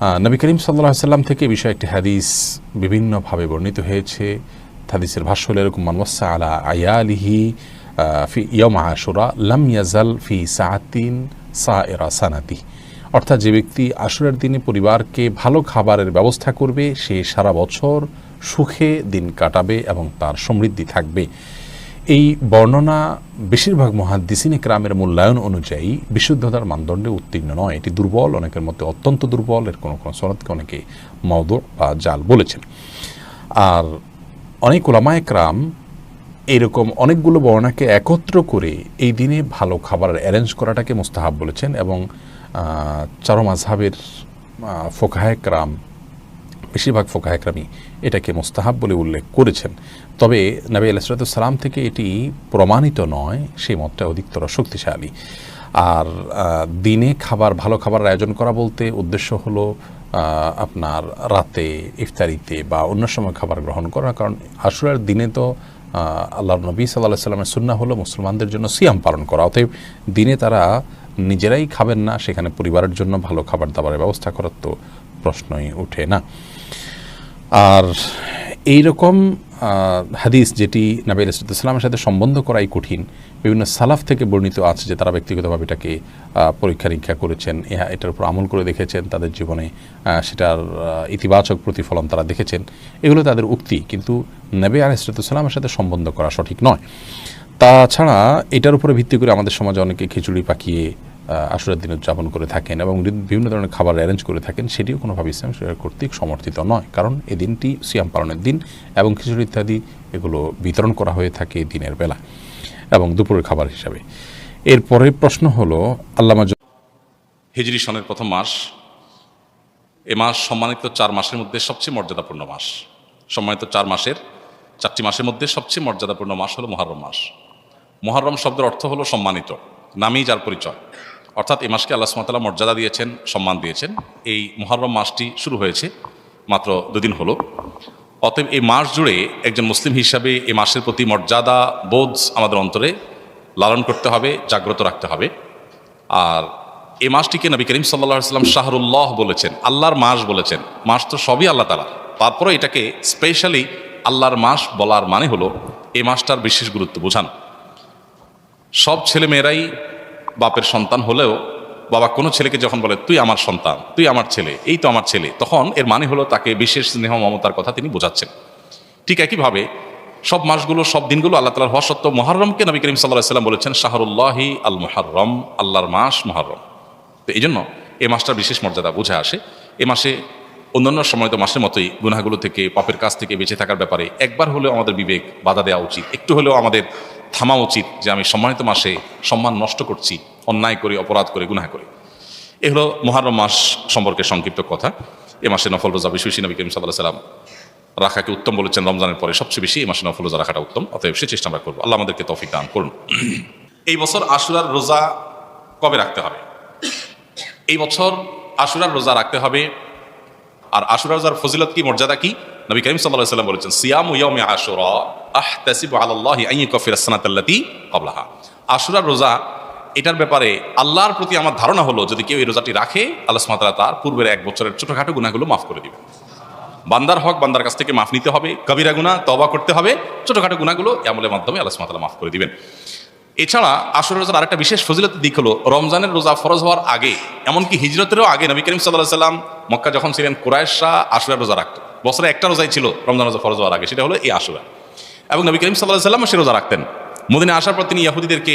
নবী করিম সাল্লাহ সাল্লাম থেকে বিষয়ে একটি হাদিস বিভিন্নভাবে বর্ণিত হয়েছে। হাদিসের ভাষ্য হলো এরকম মানওয়াসা আলা আয়ালিহি ফি ইয়ম আশুরা, লাম ইয়াজাল ফি সাহাতিন সা এরা সানাতি। অর্থাৎ যে ব্যক্তি আশুরার দিনে পরিবারকে ভালো খাবারের ব্যবস্থা করবে, সে সারা বছর সুখে দিন কাটাবে এবং তার সমৃদ্ধি থাকবে। এই বর্ণনা বেশিরভাগ মহাদ্দিসিন ক্রামের মূল্যায়ন অনুযায়ী বিশুদ্ধতার মানদণ্ডে উত্তীর্ণ নয়। এটি দুর্বল, অনেকের মধ্যে অত্যন্ত দুর্বল। এর কোনো কোনো সনদকে অনেকে মদ বা জাল বলেছেন। আর অনেক ওলামায় ক্রাম এইরকম অনেকগুলো বর্ণাকে একত্র করে এই দিনে ভালো খাবারের অ্যারেঞ্জ করাটাকে মোস্তাহাব বলেছেন এবং চারো মাঝহাবের ফোকাহায় ক্রাম বেশিরভাগ ফোকা একরামি এটাকে মোস্তাহাব বলে উল্লেখ করেছেন। তবে নবী আলাইসালাম থেকে এটি প্রমাণিত নয়, সেই মতটা অধিকতর শক্তিশালী। আর দিনে খাবার, ভালো খাবার আয়োজন করা বলতে উদ্দেশ্য হলো আপনার রাতে ইফতারিতে বা অন্য সময় খাবার গ্রহণ করা। কারণ আশুরার দিনে তো আল্লাহ নবী সাল্লাহ সাল্লামের সুন্না হলো মুসলমানদের জন্য সিয়াম পালন করা। অতএব দিনে তারা নিজেরাই খাবেন না, সেখানে পরিবারের জন্য ভালো খাবার দাবারের ব্যবস্থা করার তো প্রশ্নই ওঠে না। আর এই রকম হাদিস যেটি নাবি আলাইসালামের সাথে সম্বন্ধ করাই কঠিন, বিভিন্ন সালাফ থেকে বর্ণিত আছে যে তারা ব্যক্তিগতভাবে এটাকে পরীক্ষা নিরীক্ষা করেছেন, ইহা এটার উপর আমল করে দেখেছেন, তাদের জীবনে সেটার ইতিবাচক প্রতিফলন তারা দেখেছেন। এগুলো তাদের উক্তি, কিন্তু নবী আলাইসালামের সাথে সম্বন্ধ করা সঠিক নয়। তাছাড়া এটার উপরে ভিত্তি করে আমাদের সমাজে অনেকে খিচুড়ি পাকিয়ে আশুরার দিন উদযাপন করে থাকেন এবং বিভিন্ন ধরনের খাবার অ্যারেঞ্জ করে থাকেন, সেটিও কোনোভাবে ইসলাম শরিয়া কর্তৃক সমর্থিত নয়। কারণ এই দিনটি সিয়াম পালনের দিন এবং খিচুড়ি ইত্যাদি এগুলো বিতরণ করা হয়ে থাকে দিনের বেলা এবং দুপুরের খাবার হিসাবে। এরপরে প্রশ্ন হলো, আল্লামা হিজরি সনের প্রথম মাস, এ মাস সম্মানিত চার মাসের মধ্যে সবচেয়ে মর্যাদাপূর্ণ মাস। সম্মানিত চার মাসের, চারটি মাসের মধ্যে সবচেয়ে মর্যাদাপূর্ণ মাস হলো মহরম মাস। মহরম শব্দের অর্থ হলো সম্মানিত, নামেই যার পরিচয়। অর্থাৎ এই মাসকে আল্লাহ সুমতাল্লাহ মর্যাদা দিয়েছেন, সম্মান দিয়েছেন। এই মহরম মাসটি শুরু হয়েছে মাত্র দুদিন হলো। অতএব এই মাস জুড়ে একজন মুসলিম হিসাবে এই মাসের প্রতি মর্যাদা বোধ আমাদের অন্তরে লালন করতে হবে, জাগ্রত রাখতে হবে। আর এই মাসটিকে নবী করিম সাল্লা সাল্লাম শাহরুল্লাহ বলেছেন, আল্লাহর মাস বলেছেন। মাস তো সবই আল্লাহ তালা তারপরে এটাকে স্পেশালি আল্লাহর মাস বলার মানে হলো এই মাসটার বিশেষ গুরুত্ব বোঝানো। সব ছেলে মেয়েরাই বাপের সন্তান হলেও বাবা কোনো ছেলেকে যখন বলে, তুই আমার সন্তান, তুই আমার ছেলে, এই তো আমার ছেলে, তখন এর মানে হলো তাকে বিশেষ স্নেহ মমতার কথা তিনি বোঝাচ্ছেন। ঠিক একইভাবে সব মাসগুলো, সব দিনগুলো আল্লাহ তালার হওয়া সত্ত্বেও মহরমকে নবী করিম সাল্লাহ সাল্লাম বলেছেন, শাহরুল্লাহি আল মহরম আল্লাহর মাস মহরম তো এই জন্য এ মাসটার বিশেষ মর্যাদা বুঝে আসে। এ মাসে অন্যান্য সময় তো মাসের মতোই গুনাহগুলো থেকে, পাপের কাছ থেকে বেঁচে থাকার ব্যাপারে একবার হলেও আমাদের বিবেক বাধা দেওয়া উচিত। একটু হলেও আমাদের থামা উচিত যে আমি সম্মানিত মাসে সম্মান নষ্ট করছি, অন্যায় করে, অপরাধ করে, গুনাহ করে। এ হলো মহারম মাস সম্পর্কে সংক্ষিপ্ত কথা। এ মাসে নফল রোজা বেশি বেশি নবী করিম সাল্লাহ সাল্লাম রাখাকে উত্তম বলেছেন রমজানের পরে। সবচেয়ে বেশি এই মাসে নফল রোজা রাখাটা উত্তম, অতএব সে চেষ্টা আমরা করব। আল্লাহ আমাদেরকে তৌফিক দান করুন। এই বছর আশুরার রোজা কবে রাখতে হবে? এই বছর আশুরার রোজা রাখতে হবে। আর আশুরা রোজার ফজিলত কি, মর্যাদা কি? নবী করিম আলাইহি সাল্লাম বলেছেন, সিয়াম ইয়াউমি আশুরা আহতাসিবু আলাল্লাহি আন ইউকাফির সানাতাল্লাতি ক্বাবলাহা। আশুরার রোজা, এটার ব্যাপারে আল্লাহর প্রতি আমার ধারণা হলো, যদি কেউ এই রোজাটি রাখে, আল্লাহ তাআলা তার পূর্বের এক বছরের ছোটখাটো গুনাহগুলো মাফ করে দিবেন বান্দার হক বান্দার কাছ থেকে মাফ নিতে হবে, কবিরা গুনাহ, তওবা করতে হবে, ছোটখাটো গুনাহগুলো আমলের মাধ্যমে আল্লাহ তাআলা মাফ করে দিবেন। এছাড়া আসরের রোজার আরেকটা বিশেষ ফজিলতের দিক হলো, রমজানের রোজা ফরজ হওয়ার আগে, এমনকি হিজরতেরও আগে নবী করিম সাল্লাহ সাল্লাম মক্কা যখন ছিলেন কুরাইশা আশুরার রোজা রাখতো। বছরে একটা রোজাই ছিল রমজান রোজা ফরজ হওয়ার আগে, সেটা হলো এই আশুরা। এবং নবী করিম সাল্লাহ সাল্লাম সে রোজা রাখতেন। মদিনে আসার পর তিনি ইয়াহুদিদেরকে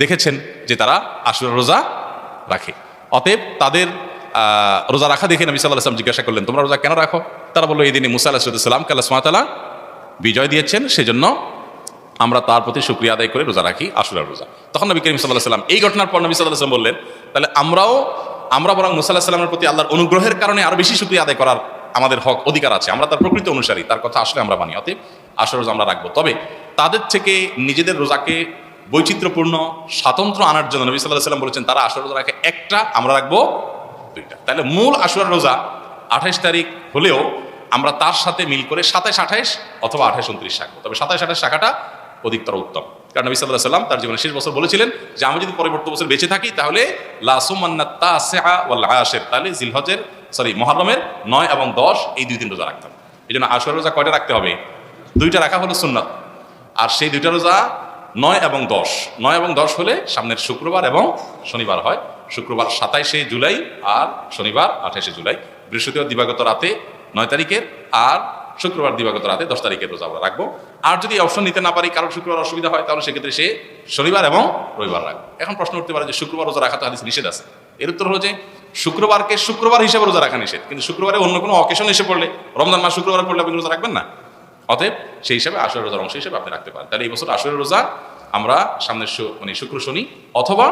দেখেছেন যে তারা আশুরার রোজা রাখে। অতএব তাদের রোজা রাখা দেখে নবী সাল্লাহ সাল্লাম জিজ্ঞাসা করলেন, তোমরা রোজা কেন রাখো? তারা বলল, এই দিনে মুসা আলাহিসাল্লাম কাল্লা সুমাতালা বিজয় দিয়েছেন, সেজন্য আমরা তার প্রতি শুক্রিয়া আদায় করে রোজা রাখি আশুরার রোজা। তখন নবী করিম সাল্লাহ সাল্লাম এই ঘটনার পর নবী সাল্লাহ সাল্লাম বললেন, তাহলে আমরাও, আমরা বরং মুসাল্লাহ সাল্লামের প্রতি আল্লাহর অনুগ্রহের কারণে আরও বেশি শুক্রিয়া আদায় করার আমাদের হক অধিকার আছে, আমরা তার প্রকৃত অনুসারী, তার কথা আসলে আমরা মানি, অতএব আশুর রোজা আমরা রাখব। তবে তাদের থেকে নিজেদের রোজাকে বৈচিত্র্যপূর্ণ স্বাতন্ত্র আনার জন্য নবী সাল্লাহ সাল্লাম বলেছেন, তারা আশুর রোজা রাখে একটা, আমরা রাখব দুইটা। তাহলে মূল আশুরার রোজা আঠাইশ তারিখ হলেও আমরা তার সাথে মিল করে সাতাইশ আঠাইশ অথবা আঠাইশ উনত্রিশ রাখব। তবে সাতাইশ আঠাইশ শাখাটা অধিকতর উত্তম। কারণ নবী সাল্লাহ সাল্লাম তার জীবনের শেষ বছর বলেছিলেন যে, আমি যদি পরবর্তী বছর বেঁচে থাকি, তাহলে আয়াশের তাহলে জিলহজের সরি, মহারমের নয় এবং দশ, এই দুই দিন রোজা রাখতে হবে। এই জন্য আশুরা রোজা কয়টা রাখতে হবে? দুইটা রাখা হলো সুন্নাত। আর সেই দুইটা রোজা নয় এবং দশ। নয় এবং দশ হলে সামনের শুক্রবার এবং শনিবার হয়। শুক্রবার সাতাইশে জুলাই আর শনিবার আঠাশে জুলাই। বৃহস্পতিবার দিবাগত রাতে নয় তারিখের আর শুক্রবার দিবাগত রাতে দশ তারিখের রোজা আমরা রাখব। আর যদি অপশন নিতে না পারি কারণ শুক্রবার অসুবিধা হয়, তাহলে সেক্ষেত্রে সে শনিবার এবং রবিবার রাখবে। এখন প্রশ্ন উঠতে পারে যে শুক্রবার রোজা রাখা তো হাদিস নিষেধ আছে। এর উত্তর হলো যে শুক্রবারকে শুক্রবার হিসেবে রোজা রাখা নিষেধ। কিন্তু শুক্রবারে অন্য কোনো অকেশন এসে পড়লে, রমজান মাস শুক্রবার পড়লে আপনি রোজা রাখবেন না। অতএব সেই হিসাবে আসরের রোজার অংশ হিসেবে আপনি রাখতে পারেন। তাহলে এই বছর আসরের রোজা আমরা সামনের মানে শুক্র শনি অথবা